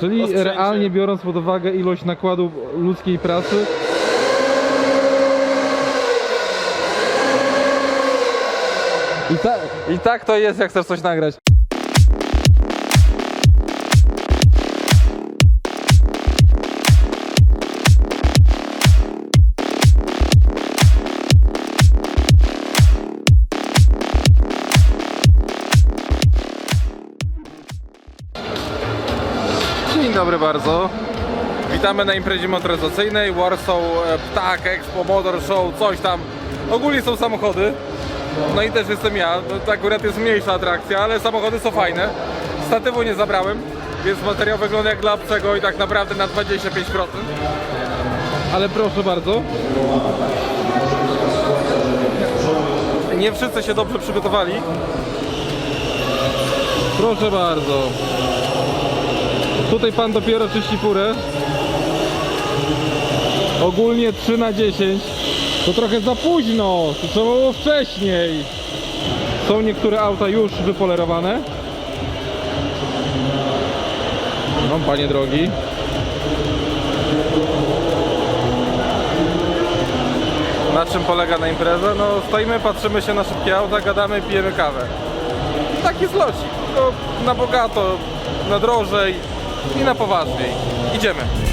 Czyli realnie biorąc pod uwagę ilość nakładu ludzkiej pracy. I, ta, I tak to jest, jak chcesz coś nagrać. Dobry bardzo. Witamy na imprezie motoryzacyjnej Warsaw e, Ptak Expo Motor Show, coś tam. Ogólnie są samochody. No i też jestem ja. No, to akurat jest mniejsza atrakcja, ale samochody są fajne. Statywu nie zabrałem, więc materiał wygląda jak dla obcego i tak naprawdę na 25%. Ale proszę bardzo. Nie wszyscy się dobrze przygotowali. Proszę bardzo. Tutaj pan dopiero czyści furę. Ogólnie 3 na 10. To trochę za późno. To trzeba było wcześniej. Są niektóre auta już wypolerowane. No, panie drogi. Na czym polega na impreza? No stoimy, patrzymy się na szybkie auta, gadamy, pijemy kawę. Taki losik. Tylko na bogato, na drożej i na poważniej. Idziemy.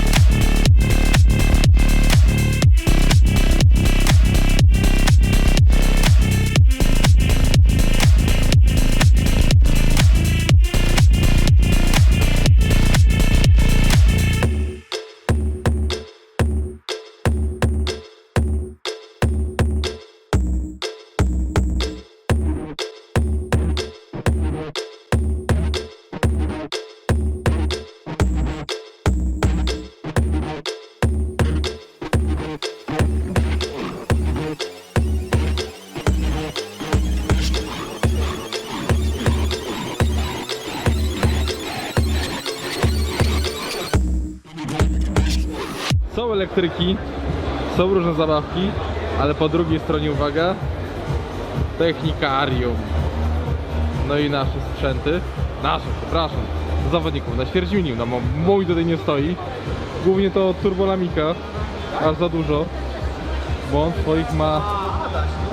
Elektryki, są różne zabawki, ale po drugiej stronie uwaga, technikarium. No i nasze sprzęty, nasze, przepraszam, zawodników, na Świerdzimiu, no mój tutaj nie stoi. Głównie to Turbolamika, aż za dużo, bo on swoich ma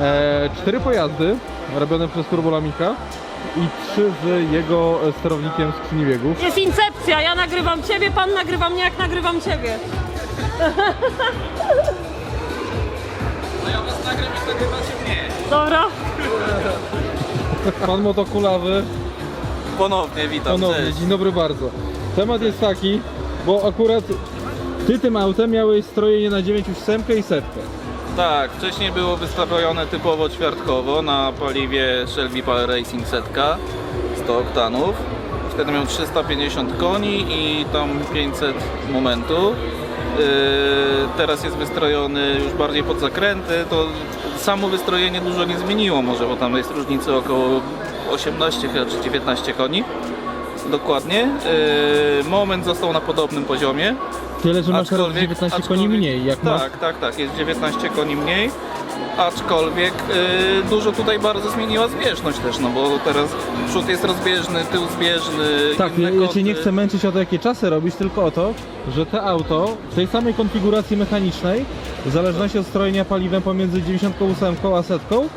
e, cztery pojazdy robione przez Turbolamika i trzy z jego e, sterownikiem skrzyni biegów. Jest incepcja, ja nagrywam ciebie, pan nagrywa mnie, jak nagrywam ciebie. No ja was nagram i nagrywacie mnie. Dobra. Pan motokulawy, Ponownie witam, Ponownie, cześć. dzień dobry bardzo. Temat jest taki, bo akurat ty tym autem miałeś strojenie na 9 i setkę. Tak, wcześniej było wystawione typowo ćwiartkowo na paliwie Shelby Power Racing setka 100 oktanów. Wtedy miał 350 koni i tam 500 momentu. Yy, teraz jest wystrojony już bardziej pod zakręty, to samo wystrojenie dużo nie zmieniło może, bo tam jest różnicy około 18 chyba, czy 19 koni. Dokładnie. Yy, moment został na podobnym poziomie. Tyle, że masz teraz Aczkolwiek- 19 koni mniej. Jak masz Tak, tak, tak, jest 19 koni mniej. Aczkolwiek y, dużo tutaj bardzo zmieniła zbieżność też, no bo teraz przód jest rozbieżny, tył zbieżny. Tak, ja, ja cię nie chcę męczyć o to, jakie czasy robisz, tylko o to, że te auto w tej samej konfiguracji mechanicznej, w zależności od strojenia paliwem pomiędzy 98 a setką,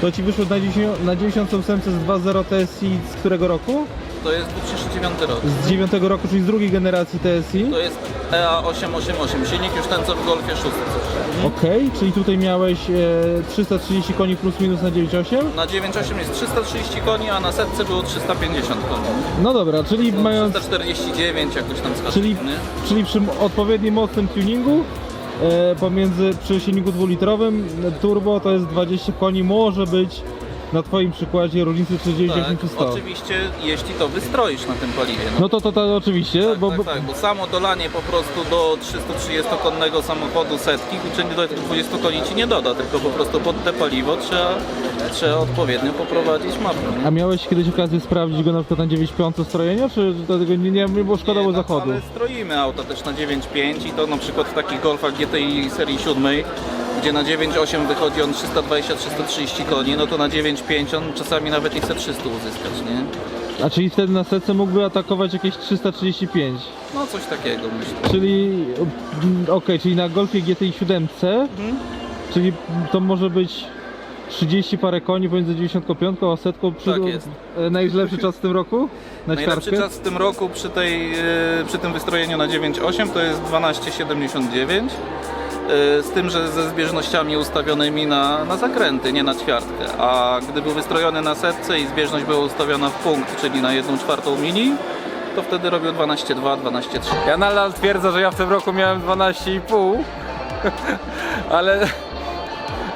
to ci wyszło na 10 na 98 z 2.0 TSI z którego roku? To jest 2009 rok. Z 9 roku, czyli z drugiej generacji TSI. To jest E EA888, silnik już ten co w Golfie 6. Okej, czyli tutaj miałeś e, 330 koni plus minus na 9.8. Na 9.8 jest 330 koni, a na setce było 350 koni. No dobra, czyli No, mając 349 jakoś tam skacze, Czyli, nie? czyli przy odpowiednim mocnym tuningu e, pomiędzy przy silniku dwulitrowym e, turbo to jest 20 koni może być na twoim przykładzie różnicy 30 Tak, czy 100. oczywiście jeśli to wystroisz na tym paliwie. No to to, to oczywiście, Tak, bo, tak, bo tak, bo samo dolanie po prostu do 330-konnego samochodu setki, czyli do tych 20 koni ci nie doda, tylko po prostu pod te paliwo trzeba, trzeba odpowiednio poprowadzić mapę. a miałeś kiedyś okazję sprawdzić go na przykład na 9.5 strojenia, czy do tego nie, nie, nie było szkoda było no, zachodu? Ale stroimy auta też na 9.5 i to na przykład w takich Golfach GTI serii 7, gdzie na 9.8 wychodzi on 320-330 koni, no to na 9.5 on czasami nawet nie chce 300 uzyskać, nie? A czyli wtedy na setce mógłby atakować jakieś 335. No coś takiego myślę. Czyli mm, okej, czyli na Golfie GTI 7, czyli to może być 30 parę koni pomiędzy 95 a setką przy, Tak jest. e, najlepszy czas w tym roku? Na Najlepszy ćwiartkę? czas w tym roku przy, tej, e, przy tym wystrojeniu na 9.8 to jest 12.79. e, Z tym, że ze zbieżnościami ustawionymi na, na zakręty, nie na ćwiartkę. A gdy był wystrojony na setce i zbieżność była ustawiona w punkt, czyli na 1 czwartą mili, to wtedy robił 12.2, 12.3. Ja nadal twierdzę, że ja w tym roku miałem 12,5, ale,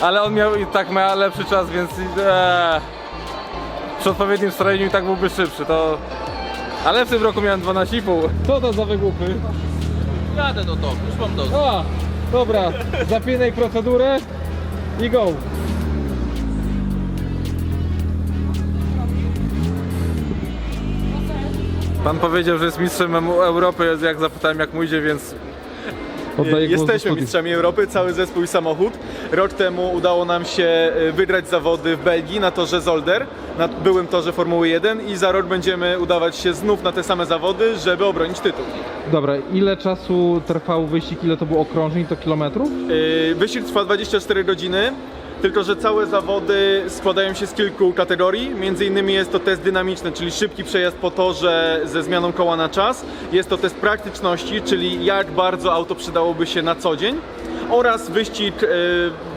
ale on miał i tak ma lepszy czas, więc eee, przy odpowiednim strojeniu i tak byłby szybszy, to... Ale w tym roku miałem 12,5. Co to za wygłupy? Jadę do toku, już mam dosyć. Dobra, zapinaj procedurę i go. Pan powiedział, że jest mistrzem Europy, jak zapytałem jak mu idzie, więc oddaję głos do Jesteśmy studiów. mistrzami Europy, cały zespół i samochód. Rok temu udało nam się y, wygrać zawody w Belgii na torze Zolder, na byłym torze Formuły 1 i za rok będziemy udawać się znów na te same zawody, żeby obronić tytuł. Dobra, ile czasu trwał wyścig, ile to było okrążeń, to kilometrów? Y, Wyścig trwa 24 godziny, tylko że całe zawody składają się z kilku kategorii. Między innymi jest to test dynamiczny, czyli szybki przejazd po torze ze zmianą koła na czas. Jest to test praktyczności, czyli jak bardzo auto przydałoby się na co dzień. Oraz wyścig y,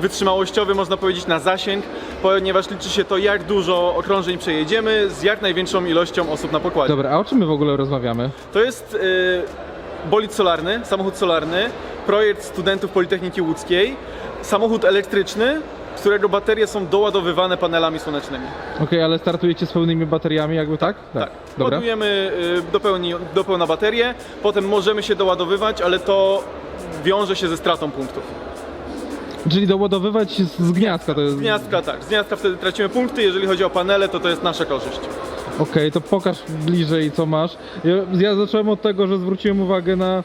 wytrzymałościowy, można powiedzieć, na zasięg, ponieważ liczy się to, jak dużo okrążeń przejedziemy z jak największą ilością osób na pokładzie. Dobra, a o czym my w ogóle rozmawiamy? To jest y, bolid solarny, samochód solarny, projekt studentów Politechniki Łódzkiej, samochód elektryczny, którego baterie są doładowywane panelami słonecznymi. Okej, ale startujecie z pełnymi bateriami jakby tak? Tak. Dobra. Ładujemy y, do, pełni, do pełna baterię, potem możemy się doładowywać, ale to wiąże się ze stratą punktów. Czyli doładowywać z, gniazdka to jest... Z gniazdka tak, z gniazdka wtedy tracimy punkty, jeżeli chodzi o panele, to to jest nasza korzyść. Okej, to pokaż bliżej co masz. Ja, ja zacząłem od tego, że zwróciłem uwagę na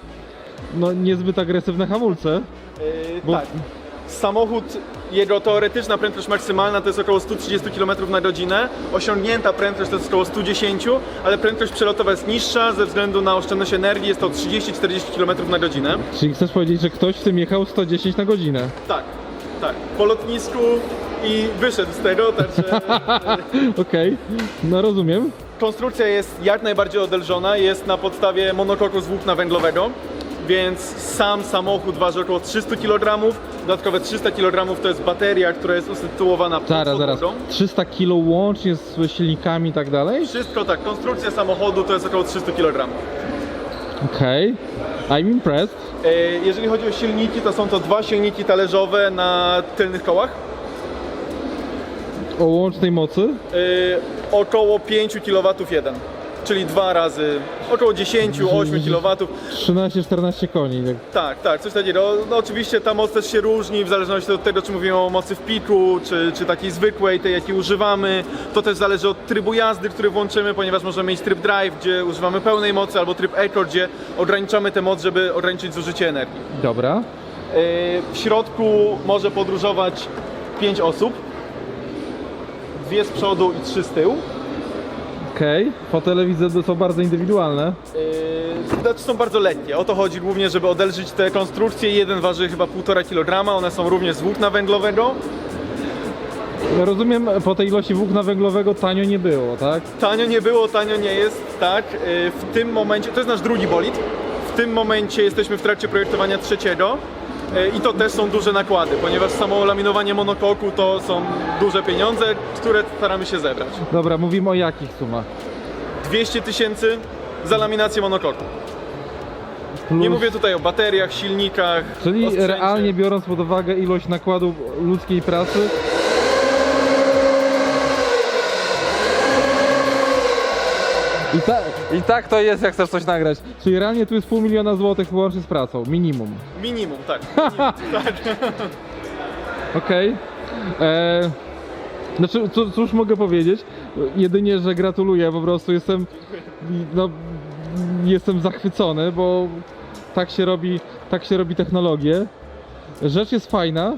no, niezbyt agresywne hamulce. Yy, Bo- Tak. Samochód, jego teoretyczna prędkość maksymalna to jest około 130 km na godzinę. Osiągnięta prędkość to jest około 110, ale prędkość przelotowa jest niższa ze względu na oszczędność energii, jest to 30-40 km na godzinę. Czyli chcesz powiedzieć, że ktoś w tym jechał 110 na godzinę. Tak, tak. Po lotnisku i wyszedł z tego, także Okej, no rozumiem. konstrukcja jest jak najbardziej odelżona, jest na podstawie monokoku z włókna węglowego. Więc sam samochód waży około 300 kg, dodatkowe 300 kg to jest bateria, która jest usytuowana pod Zaraz, zaraz. podłogą. 300 kg łącznie z silnikami i tak dalej? Wszystko tak, konstrukcja samochodu to jest około 300 kg. Okej. I'm impressed. E, Jeżeli chodzi o silniki, to są to dwa silniki talerzowe na tylnych kołach. O łącznej mocy? E, Około 5 kW jeden, czyli dwa razy około 10-8 kW. 13-14 koni. tak. Tak, tak, coś takiego. No, oczywiście ta moc też się różni w zależności od tego, czy mówimy o mocy w piku, czy, czy takiej zwykłej, tej jakiej używamy. To też zależy od trybu jazdy, który włączymy, ponieważ możemy mieć tryb drive, gdzie używamy pełnej mocy, albo tryb eco, gdzie ograniczamy tę moc, żeby ograniczyć zużycie energii. Dobra. Yy, W środku może podróżować 5 osób. Dwie z przodu i trzy z tyłu. Okej. Fotele widzę, że są bardzo indywidualne. Yy, Znaczy są bardzo lekkie. O to chodzi głównie, żeby odelżyć te konstrukcje. Jeden waży chyba 1,5 kg. One są również z włókna węglowego. Rozumiem, po tej ilości włókna węglowego tanio nie było, tak? Tanio nie było, tanio nie jest, tak. Yy, W tym momencie, to jest nasz drugi bolid. W tym momencie jesteśmy w trakcie projektowania trzeciego. Yy, I to też są duże nakłady, ponieważ samo laminowanie monokoku to są duże pieniądze, które staramy się zebrać. Dobra, mówimy o jakich sumach? 200 tysięcy za laminację monokoku. Plus, Nie mówię tutaj o bateriach, silnikach. Czyli osprzęcie. realnie biorąc pod uwagę ilość nakładu ludzkiej pracy, I, ta, I tak to jest, jak chcesz coś nagrać. Czyli realnie tu jest pół miliona złotych łącznie z pracą, minimum. Minimum, tak. Minimum, tak. Okej. E, Znaczy, co, cóż mogę powiedzieć? Jedynie, że gratuluję, po prostu jestem, no, jestem zachwycony, bo tak się robi, tak się robi technologię. Rzecz jest fajna.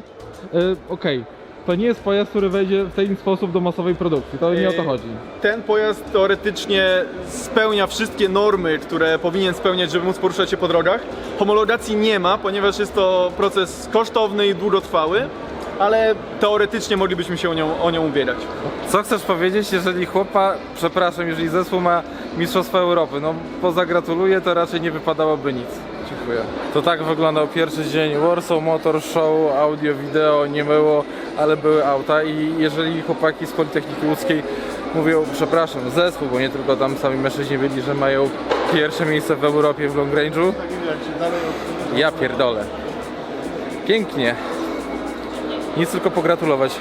E, Okej. To nie jest pojazd, który wejdzie w ten sposób do masowej produkcji. To nie o to chodzi. Ten pojazd teoretycznie spełnia wszystkie normy, które powinien spełniać, żeby móc poruszać się po drogach. Homologacji nie ma, ponieważ jest to proces kosztowny i długotrwały, ale teoretycznie moglibyśmy się o nią, o nią ubiegać. Co chcesz powiedzieć, jeżeli chłopa, przepraszam, jeżeli zespół ma Mistrzostwa Europy, no pozagratuluję, to raczej nie wypadałoby nic. Dziękuję. To tak wyglądał pierwszy dzień Warsaw Motor Show, audio, wideo nie było, ale były auta i jeżeli chłopaki z Politechniki Łódzkiej mówią, przepraszam, zespół, bo nie tylko tam sami mężczyźni byli, że mają pierwsze miejsce w Europie w long range'u, ja pierdolę. Pięknie. Nic tylko pogratulować.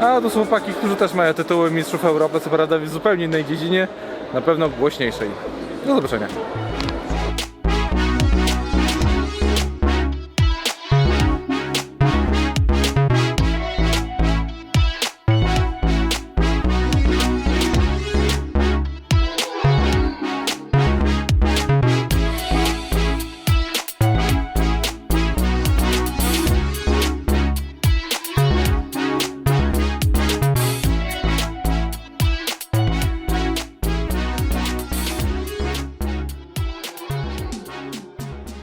A to są chłopaki, którzy też mają tytuły mistrzów Europy, co prawda w zupełnie innej dziedzinie, na pewno głośniejszej. Do zobaczenia.